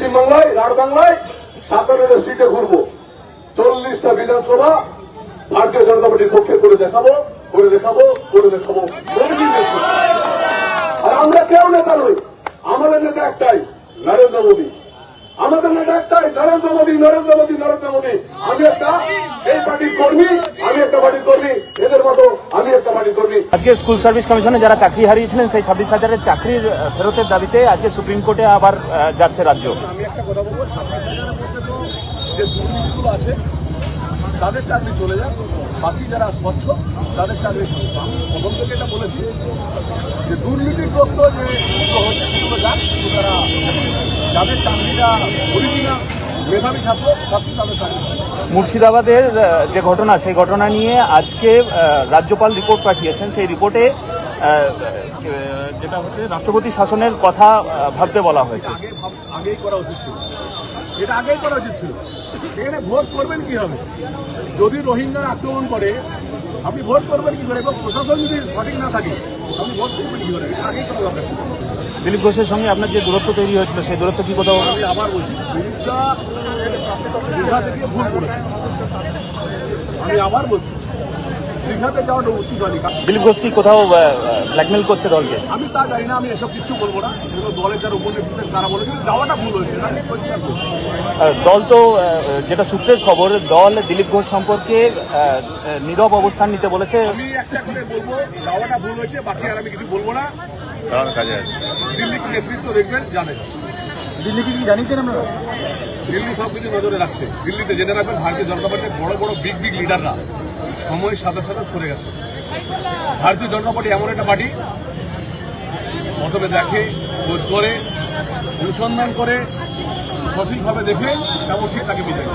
পশ্চিমবাংলায় রাঢ় বাংলায় সাতান্নটা সিটে ঘুরবো। চল্লিশটা বিধানসভা ভারতীয় জনতা পার্টির পক্ষে করে দেখাবো করে দেখাবো করে দেখাবো। আর আমরা কেউ নেতা নই। আমাদের নেতা একটাই, নরেন্দ্র মোদী। আমাদের নেতা একটাই, নরেন্দ্র মোদী নরেন্দ্র মোদী নরেন্দ্র মোদী। আমি একটা, এই পার্টির কর্মী আমি একটা পার্টির কর্মী এদের মতো আমি একটা পার্টির কর্মী আজকে স্কুল সার্ভিস কমিশনে যারা চাকরি হারিয়েছিলেন সেই ছাব্বিশ হাজারের চাকরির ফেরতের দাবিতে আজকে সুপ্রিম কোর্টে আবার যাচ্ছে রাজ্য আমি একটা কথা বলব ছাব্বিশ হাজারের মধ্যে তো যে দুর্নীতিগুলো আছে তাদের চাকরি চলে যাক বাকি যারা স্বচ্ছ তাদের চাকরি। আমি প্রথম থেকে এটা বলেছি যে দুর্নীতিগ্রস্ত যে হচ্ছে সেগুলো যাক কিন্তু তারা যাদের চাকরিটা অরিজিনাল মেধাবী ছাত্র ছাত্রী তাদের মুর্শিদাবাদের যে ঘটনা সেই ঘটনা নিয়ে আজকে রাজ্যপাল রিপোর্ট পাঠিয়েছেন। সেই রিপোর্টে যেটা হচ্ছে রাষ্ট্রপতি শাসনের কথা ভাবতে বলা হয়েছে। আগেই করা উচিত ছিল। এটা আগেই করা উচিত ছিল। এখানে ভোট করবেন কি হবে? যদি রোহিঙ্গারা আক্রমণ করে আপনি ভোট করবেন কি করে? এবং প্রশাসন যদি সঠিক না থাকে আপনি ভোট করবেন কি করে? আগেই করা দরকার ছিল। দিলীপ ঘোষের সঙ্গে আপনার যে দূরত্ব তৈরি হয়েছিল সেই দূরত্ব কি কোথাও? আমি আবার বলছি ভুল করেছে। আমি আবার বলছি দীঘাতে যাওয়াটা উচিত হয়নি। দিলীপ ঘোষ কি কোথাও ব্ল্যাকমেল করছে দলকে? আমি তা জানি না আমি এসব কিছু বলব না। দলের যারা উপনেতৃত্বে তারা বলেছিল যাওয়াটা ভুল হয়েছে। বলছি দল তো যেটা সূত্রের খবর দল দিলীপ ঘোষ সম্পর্কে নীরব অবস্থান নিতে বলেছে। আমি একটা করে বলব যাওয়াটা ভুল হয়েছে বাকি আর আমি কিছু বলব না। দিল্লি কি নেতৃত্ব দেখবেন জানেন দিল্লি কি জানিয়েছেন আপনারা? দিল্লি সব কিছু নজরে রাখছে। দিল্লিতে জেনে রাখবেন ভারতীয় জনতা পার্টির বড় বড় বিগ বিগ লিডাররা সময়ের সাথে সাথে সরে গেছে। ভারতীয় জনতা পার্টি এমন একটা পার্টি প্রথমে দেখে খোঁজ করে অনুসন্ধান করে সঠিকভাবে দেখে তেমন ঠিক তাকে বিদায়